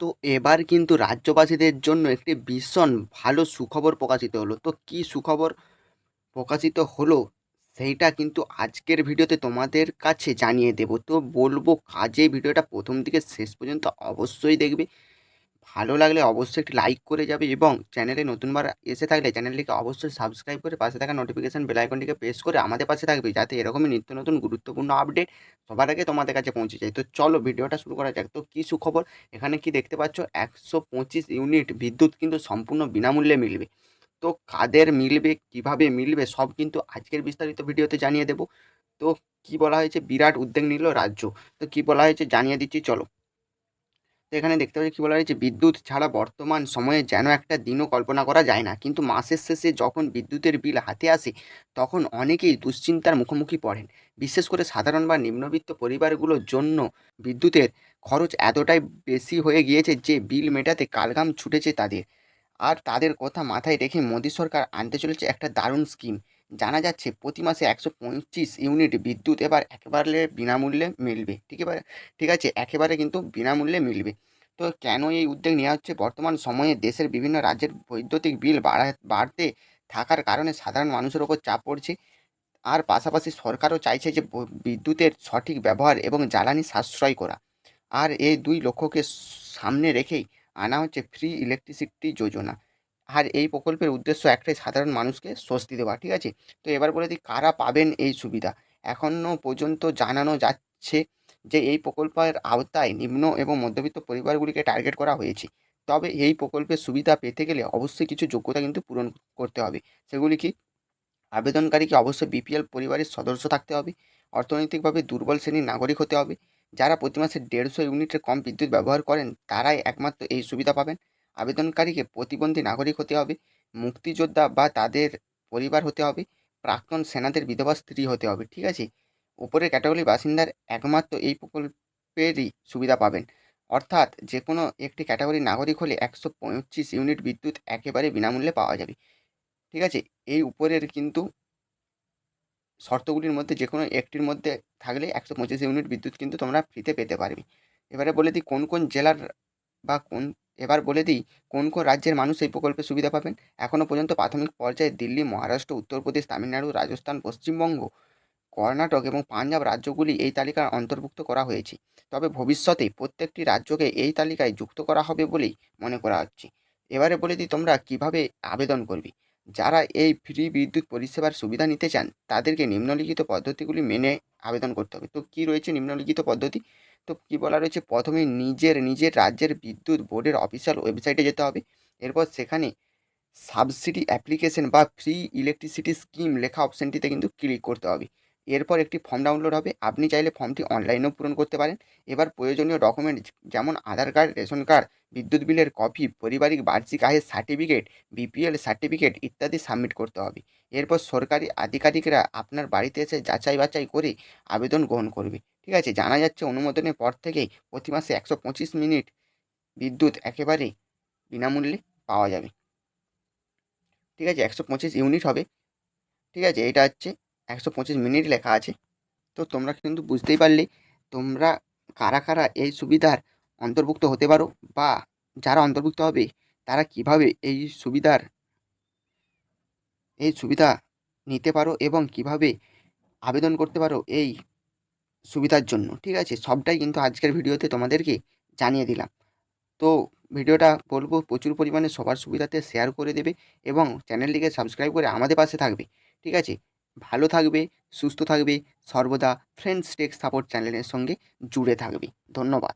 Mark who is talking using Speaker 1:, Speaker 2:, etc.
Speaker 1: তো এবার কিন্তু রাজ্যবাসীদের জন্য একটি ভীষণ ভালো সুখবর প্রকাশিত হলো। তো কি সুখবর প্রকাশিত হলো সেইটা কিন্তু আজকের ভিডিওতে তোমাদের কাছে জানিয়ে দেব। তো বলব কাজে ভিডিওটা প্রথম থেকে শেষ পর্যন্ত অবশ্যই দেখবে। ভালো লাগলে অবশ্যই একটি লাইক করে যাবে এবং চ্যানেলে নতুনবার এসে থাকলে চ্যানেলটিকে অবশ্যই সাবস্ক্রাইব করে পাশে থাকা নোটিফিকেশান বেল আইকনটিকে প্রেস করে আমাদের পাশে থাকবে যাতে এরকমই নিত্য নতুন গুরুত্বপূর্ণ আপডেট সবার আগে তোমাদের কাছে পৌঁছে যায়। তো চলো ভিডিওটা শুরু করা যাক। তো কী সুখবর? এখানে কি দেখতে পাচ্ছ? একশো পঁচিশ ইউনিট বিদ্যুৎ কিন্তু সম্পূর্ণ বিনামূল্যে মিলবে। তো কাদের মিলবে, কীভাবে মিলবে, সব কিন্তু আজকের বিস্তারিত ভিডিওতে জানিয়ে দেব। তো কি বলা হয়েছে? বিরাট উদ্যোগ নিল রাজ্য। তো কি বলা হয়েছে? জানিয়ে দিচ্ছি, চলো। তো এখানে দেখতে পাচ্ছি কী বলা হয়েছে, বিদ্যুৎ ছাড়া বর্তমান সময়ে যেন একটা দিনও কল্পনা করা যায় না। কিন্তু মাসের শেষে যখন বিদ্যুতের বিল হাতে আসে, তখন অনেকেই দুশ্চিন্তার মুখোমুখি পড়েন। বিশেষ করে সাধারণ বা নিম্নবিত্ত পরিবারগুলোর জন্য বিদ্যুতের খরচ এতটাই বেশি হয়ে গিয়েছে যে বিল মেটাতে কালগাম ছুটেছে তাদের। আর তাদের কথা মাথায় রেখে মোদী সরকার আনতে চলেছে একটা দারুণ স্কিম। জানা যাচ্ছে প্রতি মাসে একশো পঁচিশ ইউনিট বিদ্যুৎ এবার একেবারে বিনামূল্যে মিলবে। ঠিক আছে ঠিক আছে? একেবারে কিন্তু বিনামূল্যে মিলবে। তো কেন এই উদ্যোগ নেওয়া হচ্ছে? বর্তমান সময়ে দেশের বিভিন্ন রাজ্যের বৈদ্যুতিক বিল বাড়া, বাড়তে থাকার কারণে সাধারণ মানুষের ওপর চাপ পড়ছে। আর পাশাপাশি সরকারও চাইছে যে বিদ্যুতের সঠিক ব্যবহার এবং জ্বালানি সাশ্রয় করা। আর এই দুই লক্ষ্যকে সামনে রেখেই আনা হচ্ছে ফ্রি ইলেকট্রিসিটি যোজনা। আর এই প্রকল্পের উদ্দেশ্য একটাই, সাধারণ মানুষকে স্বস্তি দেওয়া, ঠিক আছে? তো এবার বলে দিই, কারা পাবেন এই সুবিধা? এখনও পর্যন্ত জানানো যাচ্ছে যে এই প্রকল্পের আওতায় নিম্ন এবং মধ্যবিত্ত পরিবারগুলিকে টার্গেট করা হয়েছে। তবে এই প্রকল্পের সুবিধা পেতে গেলে অবশ্যই কিছু যোগ্যতা কিন্তু পূরণ করতে হবে। সেগুলি কি? আবেদনকারীকে অবশ্যই বিপিএল পরিবারের সদস্য থাকতে হবে, অর্থনৈতিকভাবে দুর্বল শ্রেণির নাগরিক হতে হবে। যারা প্রতি মাসে দেড়শো ইউনিটের কম বিদ্যুৎ ব্যবহার করেন, তারাই একমাত্র এই সুবিধা পাবেন। আবেদনকারীকে প্রতিবন্ধী নাগরিক হতে হবে, মুক্তিযোদ্ধা বা তাদের পরিবার হতে হবে, প্রাক্তন সেনাদের বিধবা স্ত্রী হতে হবে, ঠিক আছে? উপরের ক্যাটাগরি বাসিন্দার একমাত্র এই প্রকল্পেরই সুবিধা পাবেন। অর্থাৎ যে কোনো একটি ক্যাটাগরির নাগরিক হলে একশো পঁচিশ ইউনিট বিদ্যুৎ একেবারে বিনামূল্যে পাওয়া যাবে, ঠিক আছে? এই উপরের কিন্তু শর্তগুলির মধ্যে যে কোনো একটির মধ্যে থাকলে একশো পঁচিশ ইউনিট বিদ্যুৎ কিন্তু তোমরা ফ্রিতে পেতে পারবে। এবারে বলে দিই, কোন কোন জেলার বা কোন এবার বলে দিই, কোন কোন রাজ্যের মানুষ এই প্রকল্পের সুবিধা পাবেন? এখনও পর্যন্ত প্রাথমিক পর্যায়ে দিল্লি, মহারাষ্ট্র, উত্তরপ্রদেশ, তামিলনাড়ু, রাজস্থান, পশ্চিমবঙ্গ, কর্ণাটক এবং পাঞ্জাব রাজ্যগুলি এই তালিকায় অন্তর্ভুক্ত করা হয়েছে। তবে ভবিষ্যতে প্রত্যেকটি রাজ্যকে এই তালিকায় যুক্ত করা হবে বলেই মনে করা হচ্ছে। এবারে বলে দিই, তোমরা কীভাবে আবেদন করবে? যারা এই ফ্রি বিদ্যুৎ পরিষেবার সুবিধা নিতে চান, তাদেরকে নিম্নলিখিত পদ্ধতিগুলি মেনে আবেদন করতে হবে। তো কী রয়েছে নিম্নলিখিত পদ্ধতি? তো কী বলা রয়েছে? প্রথমে নিজের নিজের রাজ্যের বিদ্যুৎ বোর্ডের অফিসিয়াল ওয়েবসাইটে যেতে হবে। এরপর সেখানে সাবসিডি অ্যাপ্লিকেশন বা ফ্রি ইলেকট্রিসিটি স্কিম লেখা অপশানটিতে কিন্তু ক্লিক করতে হবে। এরপর একটি ফর্ম ডাউনলোড হবে। আপনি চাইলে ফর্মটি অনলাইনেও পূরণ করতে পারেন। এবার প্রয়োজনীয় ডকুমেন্ট যেমন আধার কার্ড রেশন কার্ড বিদ্যুৎ বিলের কপি পারিবারিক বার্ষিক আয়ের সার্টিফিকেট বিপিএল সার্টিফিকেট ইত্যাদি সাবমিট করতে হবে। এরপর সরকারি আধিকারিকরা আপনার বাড়িতে এসে যাচাই বাছাই করে আবেদন গ্রহণ করবে। ঠিক আছে? জানা যাচ্ছে অনুমোদনের পর থেকেই প্রতি মাসে একশো পঁচিশ মিনিট বিদ্যুৎ একেবারে বিনামূল্যে পাওয়া যাবে। ঠিক আছে? একশো পঁচিশ ইউনিট হবে। ঠিক আছে? এটা হচ্ছে একশো পঁচিশ মিনিট লেখা আছে। তো তোমরা কিন্তু বুঝতেই পারলে, তোমরা কারা কারা এই সুবিধার অন্তর্ভুক্ত হতে পারো বা যারা অন্তর্ভুক্ত হবে, তারা কীভাবে এই সুবিধার, এই সুবিধা নিতে পারো এবং কীভাবে আবেদন করতে পারো এই সুবিধার জন্য। ঠিক আছে, সবটাই কিন্তু আজকের ভিডিওতে তোমাদেরকে জানিয়ে দিলাম। তো ভিডিওটা বলব, প্রচুর পরিমাণে সবার সুবিধাতে শেয়ার করে দেবে এবং চ্যানেলটিকে সাবস্ক্রাইব করে আমাদের পাশে থাকবে। ঠিক আছে ভালো থাকবে সুস্থ থাকবে সর্বদা ফ্রেন্ডস টেক সাপোর্ট চ্যানেলের সঙ্গে জুড়ে থাকবে। ধন্যবাদ।